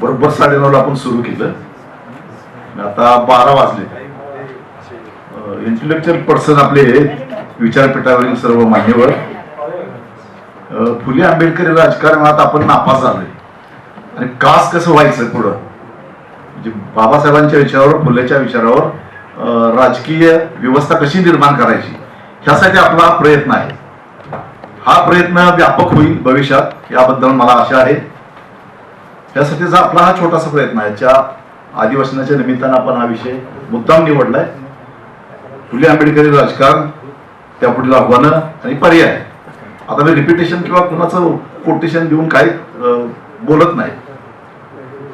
बरोबर साडेनऊला आपण सुरू केलं. आता बारा वाजले. इंटलेक्च्युअल पर्सन आपले विचारपीठावरील सर्व मान्यवर. फुले आंबेडकरी राजकारणात आपण नापास झालोय. आणि कास कसं व्हायचं पुढं? म्हणजे बाबासाहेबांच्या विचारावर फुलेच्या विचारावर राजकीय व्यवस्था कशी निर्माण करायची? ह्यासाठी आपला प्रयत्न आहे. हा प्रयत्न व्यापक होईल भविष्यात. याबद्दल मला आशा आहे. त्यासाठीचा आपला हा छोटासा प्रयत्न आहे. ज्या आदिवासनाच्या निमित्तानं आपण हा विषय मुद्दाम निवडलाय. फुले आंबेडकरी राजकारण त्या पुढील आव्हानं आणि पर्याय. आता मी रिपिटेशन किंवा कुणाचं कोटेशन देऊन काही बोलत नाही.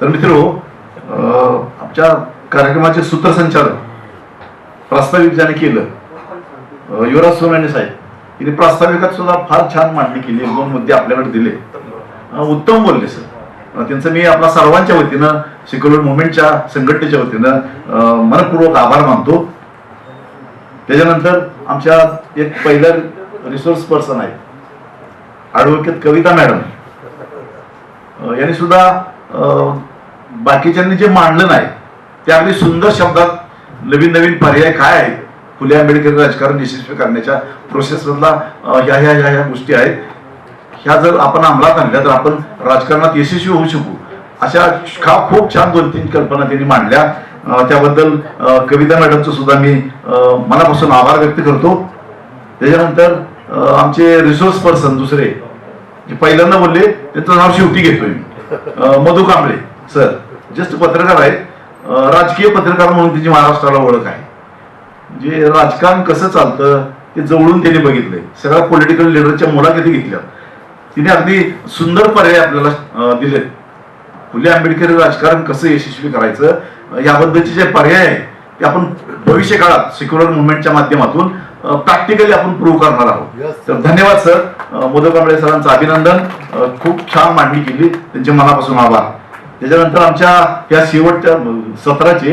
तर मित्र आमच्या कार्यक्रमाचे सूत्रसंचालक प्रास्ताविक ज्याने केलं युवराज सोनाने साहेब तिने प्रास्ताविकात सुद्धा फार छान मांडणी केली दोन मुद्दे आपल्याकडे दिले. उत्तम बोलले सर. त्यांचं मी आपल्या सर्वांच्या वतीनं सिक्युलर मुवमेंटच्या संघटनेच्या वतीनं मनपूर्वक आभार मानतो. त्याच्यानंतर आमच्या एक पहिलं रिसोर्स पर्सन आहे ॲडव्होकेट कविता मॅडम. यांनी सुद्धा बाकीच्यांनी जे मांडलं नाही ते अगदी सुंदर शब्दात नवीन नवीन पर्याय काय आहेत फुले आंबेडकर राजकारण यशस्वी करण्याच्या प्रोसेसमधला ह्या ह्या ह्या ह्या गोष्टी आहेत. ह्या जर आपण अंमलात आणल्या तर आपण राजकारणात यशस्वी होऊ शकू. अशा खा खूप छान दोन तीन कल्पना त्यांनी मांडल्या. त्याबद्दल कविता मॅडमचं सुद्धा मी मनापासून आभार व्यक्त करतो. त्याच्यानंतर आमचे रिसोर्स पर्सन दुसरे जे पहिल्यांदा बोलले त्यांचं नाव शेवटी घेतोय मी. मधु कांबळे सर जस्ट पत्रकार आहेत. राजकीय पत्रकार म्हणून त्यांची महाराष्ट्राला ओळख आहे. जे राजकारण कसं चालतं ते जवळून त्यांनी बघितलंय. सगळ्या पॉलिटिकल लिडरच्या मुलाखती घेतल्या. तिने अगदी सुंदर पर्याय आपल्याला दिलेत. फुले आंबेडकरी राजकारण कसं यशस्वी करायचं याबद्दलचे जे पर्याय आहे ते आपण भविष्य काळात सेक्युलर मुवमेंटच्या माध्यमातून प्रॅक्टिकली आपण प्रूव्ह करणार आहोत. तर धन्यवाद सर मोदक कांबळे सरांचं अभिनंदन. खूप छान मांडणी केली. त्यांचे मनापासून आभार. त्याच्यानंतर आमच्या या शेवटच्या सत्राचे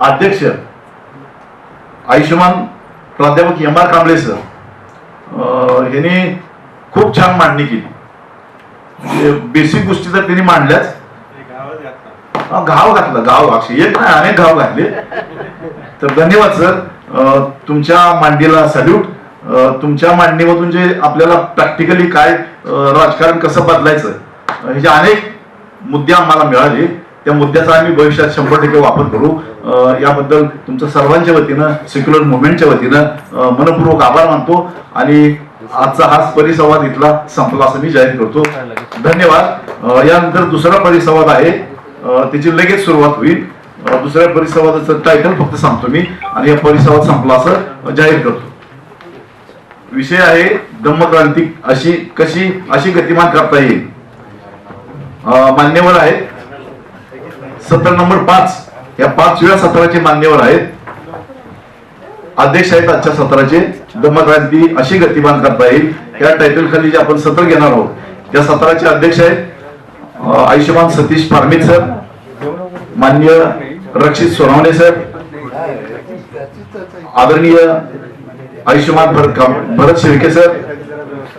अध्यक्ष आयुष्यमान प्राध्यापक एम आर कांबळे सर यांनी खूप छान मांडणी केली. बेसिक गोष्टी तर त्यांनी मांडल्याच. घाव घातला. गाव अक्षय. एक नाही अनेक घाव घातले. तर धन्यवाद सर तुमच्या मांडीला सल्यूट तुमच्या मांडणीमधून जे आपल्याला प्रॅक्टिकली काय राजकारण कसं बदलायचं हे जे अनेक मुद्दे आम्हाला मिळाले. त्या मुद्द्याचा आम्ही भविष्यात शंभर टक्के वापर करू. याबद्दल तुमच्या सर्वांच्या वतीनं सेक्युलर मुवमेंटच्या वतीनं मनपूर्वक आभार मानतो. आणि आजचा हा परिसंवाद इथला संपला असं मी जाहीर करतो. धन्यवाद. यानंतर दुसरा परिसंवाद आहे. त्याची लगेच सुरुवात होईल. दुसऱ्या परिसंवादाचं टायटल फक्त सांगतो मी आणि हा परिसंवाद संपला असं जाहीर करतो. विषय आहे धम्मक्रांती अशी कशी अशी गतिमान करता येईल. मान्यवर आहेत. सत्र नंबर पाच. या पाचव्या सत्राचे मान्यवर आहेत. अध्यक्ष आहेत आजच्या सत्राचे. धम्मक्रांती अशी गतिमान करता येईल. या टायटल खाली जे आपण सत्र घेणार आहोत त्या सत्राचे अध्यक्ष आहेत आयुष्यमान सतीश फार्मिक सर मान्य रक्षित सोनावणे सर आदरणीय आयुष्यमान भरत भरत शिर्के सर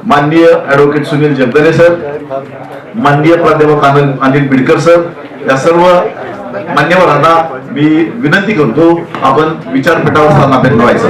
माननीय ऍडव्होकेट सुनील जगदने सर माननीय प्राध्यापक आनंद अनिल बिडकर सर या सर्व मान्यवरांना मी विनंती करतो आपण विचारपीठावर स्थानापन्न व्हायचं.